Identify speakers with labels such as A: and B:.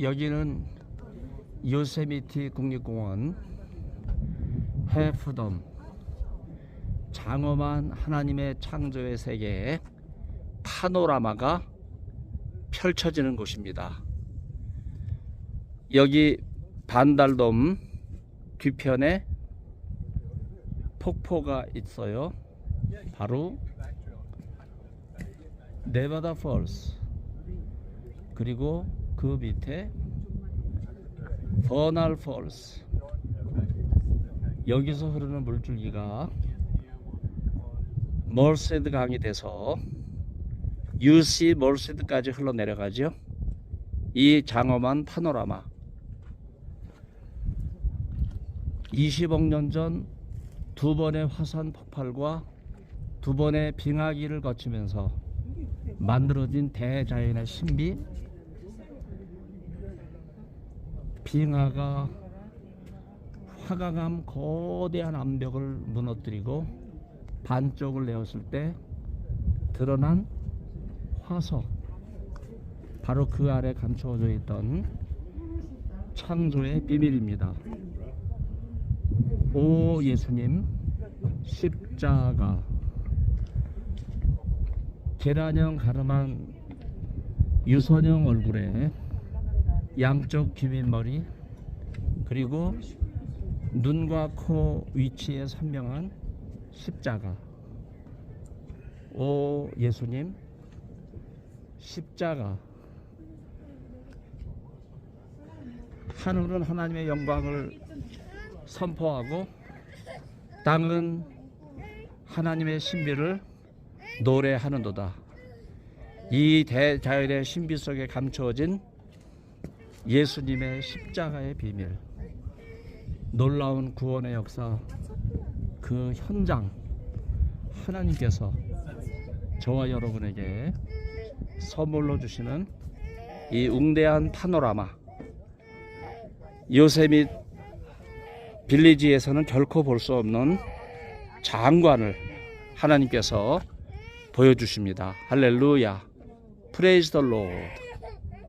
A: 여기는 요세미티 국립공원 해프덤 장엄한 하나님의 창조의 세계에 파노라마가 펼쳐지는 곳입니다. 여기 반달돔 뒤편에 폭포가 있어요. 바로 네바다 폴스 그리고 그 밑에 버날 폴스 여기서 흐르는 물줄기가 멀세드 강이 돼서 UC 멀세드까지 흘러내려가죠. 이 장엄한 파노라마 20억 년 전 두 번의 화산 폭발과 두 번의 빙하기를 거치면서 만들어진 대자연의 신비 빙하가 화강암 거대한 암벽을 무너뜨리고 반쪽을 내었을 때 드러난 화석 바로 그 아래 감추어져 있던 창조의 비밀입니다. 오 예수님 십자가 계란형 가름한 유선형 얼굴에 양쪽 귀밑머리 그리고 눈과 코 위치에 선명한 십자가 오 예수님 십자가 하늘은 하나님의 영광을 선포하고 땅은 하나님의 신비를 노래하는도다. 이 대자연의 신비 속에 감추어진 예수님의 십자가의 비밀, 놀라운 구원의 역사, 그 현장, 하나님께서 저와 여러분에게 선물로 주시는 이 웅대한 파노라마, 요세밋 빌리지에서는 결코 볼 수 없는 장관을 하나님께서 보여주십니다. 할렐루야. 프레이즈 더 로드.